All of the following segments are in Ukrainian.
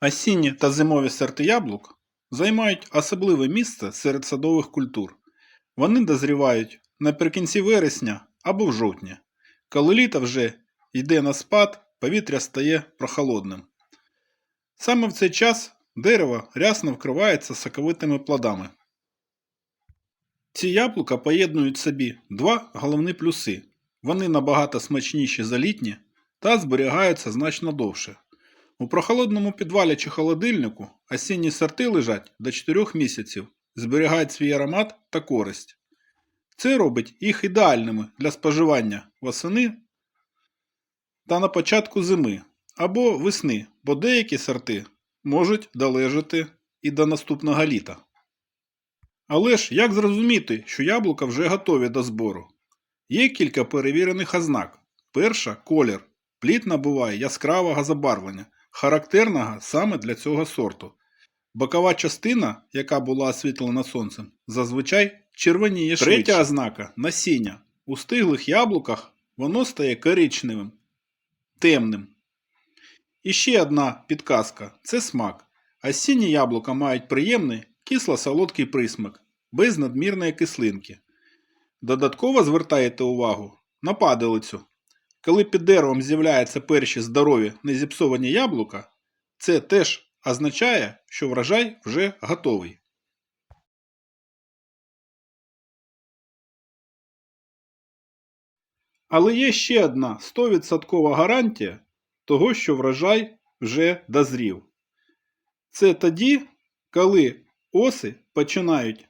Осінні та зимові сорти яблук займають особливе місце серед садових культур. Вони дозрівають наприкінці вересня або в жовтні. Коли літо вже йде на спад, повітря стає прохолодним. Саме в цей час дерево рясно вкривається соковитими плодами. Ці яблука поєднують собі два головні плюси. Вони набагато смачніші за літні та зберігаються значно довше. У прохолодному підвалі чи холодильнику осінні сорти лежать до 4 місяців, зберігають свій аромат та користь. Це робить їх ідеальними для споживання восени та на початку зими або весни, бо деякі сорти можуть долежати і до наступного літа. Але ж як зрозуміти, що яблука вже готові до збору? Є кілька перевірених ознак. Перша колір. Плід набуває яскравого забарвлення, характерного саме для цього сорту. Бокова частина, яка була освітлена сонцем, зазвичай червоніє швидше. Третя ознака насіння. У стиглих яблуках воно стає коричневим, темним. І ще одна підказка це смак. Осінні яблука мають приємний кисло-солодкий присмак, без надмірної кислинки. Додатково звертаєте увагу на падалицю. Коли під деревом з'являються перші здорові незіпсовані яблука, це теж означає, що врожай вже готовий. Але є ще одна 100% гарантія того, що врожай вже дозрів. Це тоді, коли оси починають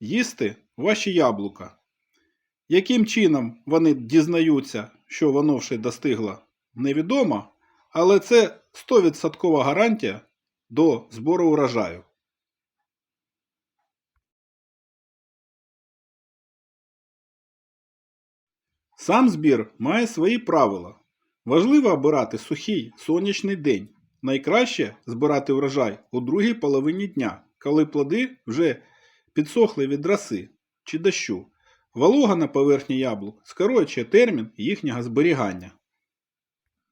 їсти ваші яблука. Яким чином вони дізнаються, що воно вже достигло, невідомо, але це 100% гарантія до збору урожаю. Сам збір має свої правила. Важливо обирати сухий сонячний день. Найкраще збирати врожай у другій половині дня, коли плоди вже підсохли від роси чи дощу. Волога на поверхні яблук скорочує термін їхнього зберігання.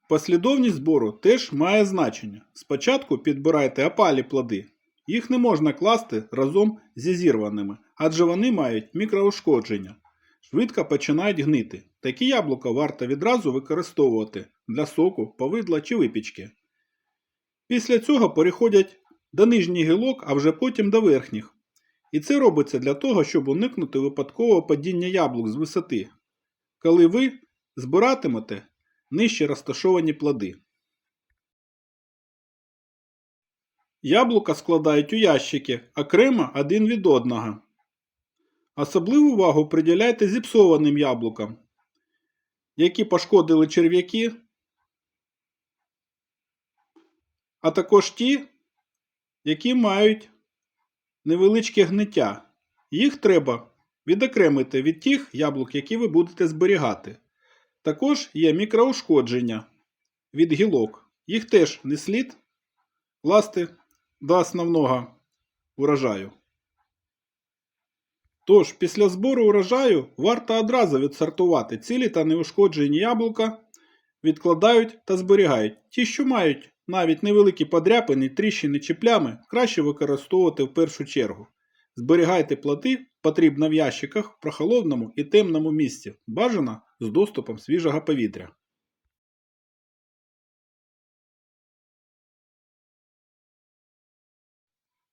Послідовність збору теж має значення. Спочатку підбирайте опалі плоди. Їх не можна класти разом зі зірваними, адже вони мають мікроушкодження. Швидко починають гнити. Такі яблука варто відразу використовувати для соку, повидла чи випічки. Після цього переходять до нижніх гілок, а вже потім до верхніх. І це робиться для того, щоб уникнути випадкового падіння яблук з висоти, коли ви збиратимете нижче розташовані плоди. Яблука складають у ящики окремо один від одного. Особливу увагу приділяйте зіпсованим яблукам, які пошкодили черв'яки, а також ті, які мають невеличке гниття. Їх треба відокремити від тих яблук, які ви будете зберігати. Також є мікроушкодження від гілок. Їх теж не слід класти до основного урожаю. Тож, після збору урожаю варто одразу відсортувати цілі та неушкоджені яблука, відкладають та зберігають. Ті, що мають навіть невеликі подряпини, тріщини чи плями, краще використовувати в першу чергу. Зберігайте плоди потрібно в ящиках в прохолодному і темному місці, бажано з доступом свіжого повітря.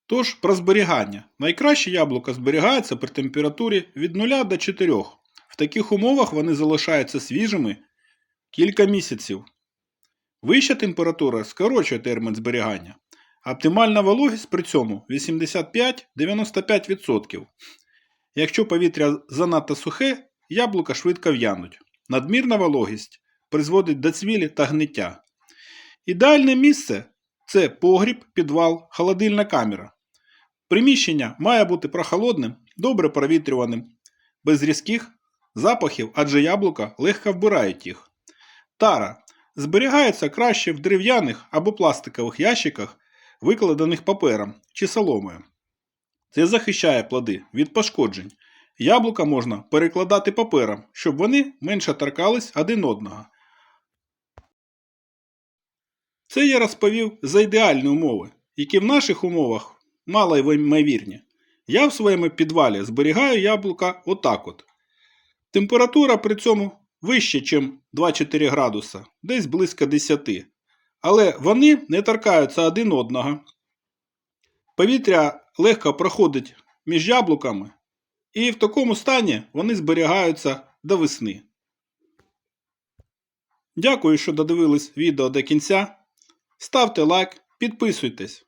Тож про зберігання. Найкраще яблука зберігаються при температурі від 0 до 4. В таких умовах вони залишаються свіжими кілька місяців. Вища температура скорочує термін зберігання. Оптимальна вологість при цьому 85-95%. Якщо повітря занадто сухе, яблука швидко в'януть. Надмірна вологість призводить до цвілі та гниття. Ідеальне місце це погріб, підвал, холодильна камера. Приміщення має бути прохолодним, добре провітрюваним, без різких запахів, адже яблука легко вбирають їх. Тара зберігається краще в дерев'яних або пластикових ящиках, викладених папером чи соломою. Це захищає плоди від пошкоджень. Яблука можна перекладати папером, щоб вони менше торкались один одного. Це я розповів за ідеальні умови, які в наших умовах мало ймовірні. Я в своєму підвалі зберігаю яблука отак от. Температура при цьому вища, ніж 2-4 градуса, десь близько 10. Але вони не торкаються один одного. Повітря легко проходить між яблуками, і в такому стані вони зберігаються до весни. Дякую, що додивились відео до кінця. Ставте лайк, підписуйтесь.